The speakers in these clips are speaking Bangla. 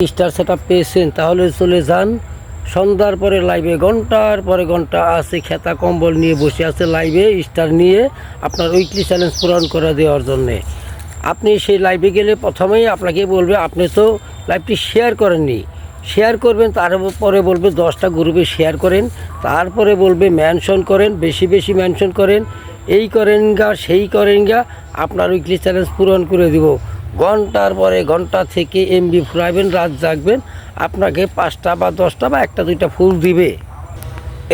স্টার সেট পেয়েছেন, তাহলে চলে যান। সন্ধ্যার পরে লাইভে ঘণ্টার পরে ঘণ্টা আছে, খেতা কম্বল নিয়ে বসে আছে লাইভে স্টার নিয়ে আপনার উইকলি চ্যালেঞ্জ পূরণ করে দেওয়ার জন্যে। আপনি সেই লাইভে গেলে প্রথমেই আপনাকে বলবে, আপনি তো লাইভটি শেয়ার করেননি। শেয়ার করবেন, তারপরে বলবে দশটা গ্রুপে শেয়ার করেন, তারপরে বলবে মেনশন করেন, বেশি বেশি মেনশন করেন, এই করেন গা সেই করেন গা আপনার উইকলি চ্যালেঞ্জ পূরণ করে দিব। ঘণ্টার পরে ঘণ্টা থেকে এমবি ফুরাবেন, রাত জাগবেন, আপনাকে পাঁচটা বা দশটা বা একটা দুইটা ফুল দিবে।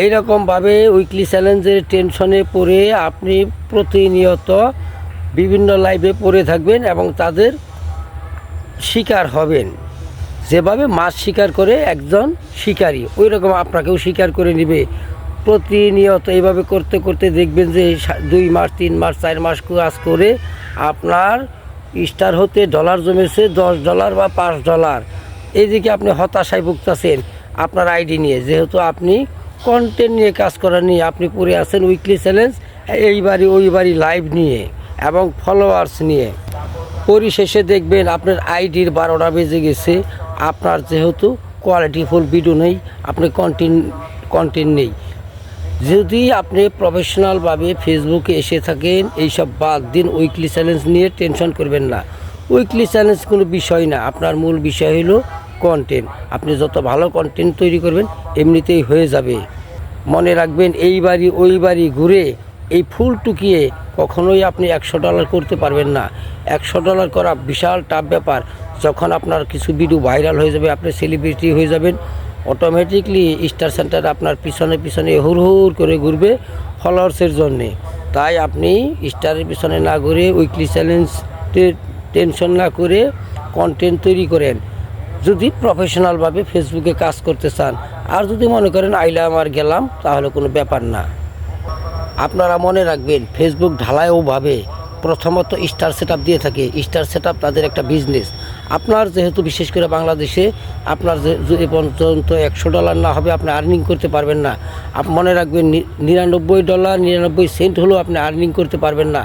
এইরকমভাবে উইকলি চ্যালেঞ্জের টেনশনে পড়ে আপনি প্রতিনিয়ত বিভিন্ন লাইভে পড়ে থাকবেন এবং তাদের শিকার হবেন। যেভাবে মাছ শিকার করে একজন শিকারী ওই রকম আপনাকেও শিকার করে নেবে। প্রতিনিয়ত এইভাবে করতে করতে দেখবেন যে দুই মাস, তিন মাস, চার মাস কাজ করে আপনার স্টার হতে ডলার জমেছে, দশ ডলার বা পাঁচ ডলার। এদিকে আপনি হতাশায় ভুগতেছেন আপনার আইডি নিয়ে। যেহেতু আপনি কন্টেন্ট নিয়ে কাজ করা নিয়ে আপনি পড়ে আছেন উইকলি চ্যালেঞ্জ এইবারই ওইবারই লাইভ নিয়ে এবং ফলোয়ার্স নিয়ে। পরিশেষে দেখবেন আপনার আইডির বারোটা বেজে গেছে। আপনার যেহেতু কোয়ালিটিফুল ভিডিও নেই, আপনি কন্টেন্ট কন্টেন্ট নেই। যদি আপনি প্রফেশনালভাবে ফেসবুকে এসে থাকেন এইসব বাদ দিন উইকলি চ্যালেঞ্জ নিয়ে টেনশন করবেন না। উইকলি চ্যালেঞ্জ কোনো বিষয় না, আপনার মূল বিষয় হলো কন্টেন্ট আপনি যত ভালো কন্টেন্ট তৈরি করবেন, এমনিতেই হয়ে যাবে। মনে রাখবেন, এই বাড়ি, ওই বাড়ি ঘুরে এই ফুল টুকিয়ে কখনোই আপনি একশো ডলার করতে পারবেন না। একশো ডলার করা বিশাল টাফ ব্যাপার। যখন আপনার কিছু ভিডিও ভাইরাল হয়ে যাবে, আপনি সেলিব্রিটি হয়ে যাবেন অটোমেটিকলি স্টার সেন্টার আপনার পিছনে পিছনে হুর হুর করে ঘুরবে ফলোয়ার্সের জন্যে। তাই আপনি স্টারের পিছনে না ঘুরে উইকলি চ্যালেঞ্জ টেনশন না করে কন্টেন্ট তৈরি করেন। যদি প্রফেশনালভাবে ফেসবুকে কাজ করতে চান, আর যদি মনে করেন আইলাম আর গেলাম তাহলে কোনো ব্যাপার না। আপনারা মনে রাখবেন ফেসবুক ঢালাইওভাবে প্রথমত স্টার সেট দিয়ে থাকে। স্টার সেট তাদের একটা বিজনেস আপনার যেহেতু বিশেষ করে বাংলাদেশে আপনার যে পর্যন্ত একশো ডলার না হবে, আপনি আর্নিং করতে পারবেন না। আপ মনে রাখবেন নিরানব্বই ডলার, নিরানব্বই সেন্ট হলেও আপনি আর্নিং করতে পারবেন না।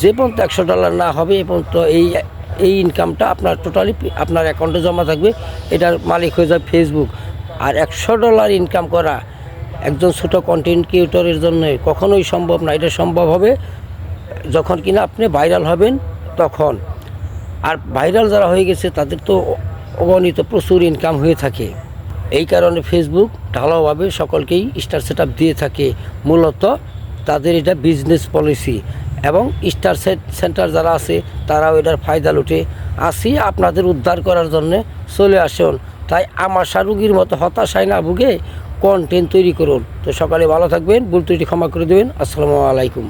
যে পর্যন্ত একশো ডলার না হবে, এ পর্যন্ত এই এই ইনকামটা আপনার টোটালি আপনার অ্যাকাউন্টে জমা থাকবে। এটার মালিক হয়ে যাবে ফেসবুক আর একশো ডলার ইনকাম করা একজন ছোটো কন্টেন্ট ক্রিয়েটরের জন্য কখনোই সম্ভব না। এটা সম্ভব হবে যখন কিনা আপনি ভাইরাল হবেন, তখন। আর ভাইরাল যারা হয়ে গেছে, তাদের তো অগণিত প্রচুর ইনকাম হয়ে থাকে। এই কারণে ফেসবুক ঢালাওভাবে সকলকেই স্টার সেট দিয়ে থাকে। মূলত তাদের এটা বিজনেস পলিসি এবং স্টার সেট সেন্টার যারা আছে, তারাও এটার ফায়দা লুটে। আসি আপনাদের উদ্ধার করার জন্য চলে আসুন। তাই আমাশা রুগীর মতো হতাশায় না ভুগে কন্টেন্ট তৈরি করুন। তো সকালে ভালো থাকবেন, ভুল ত্রুটি ক্ষমা করে দেবেন। আসসালামু আলাইকুম।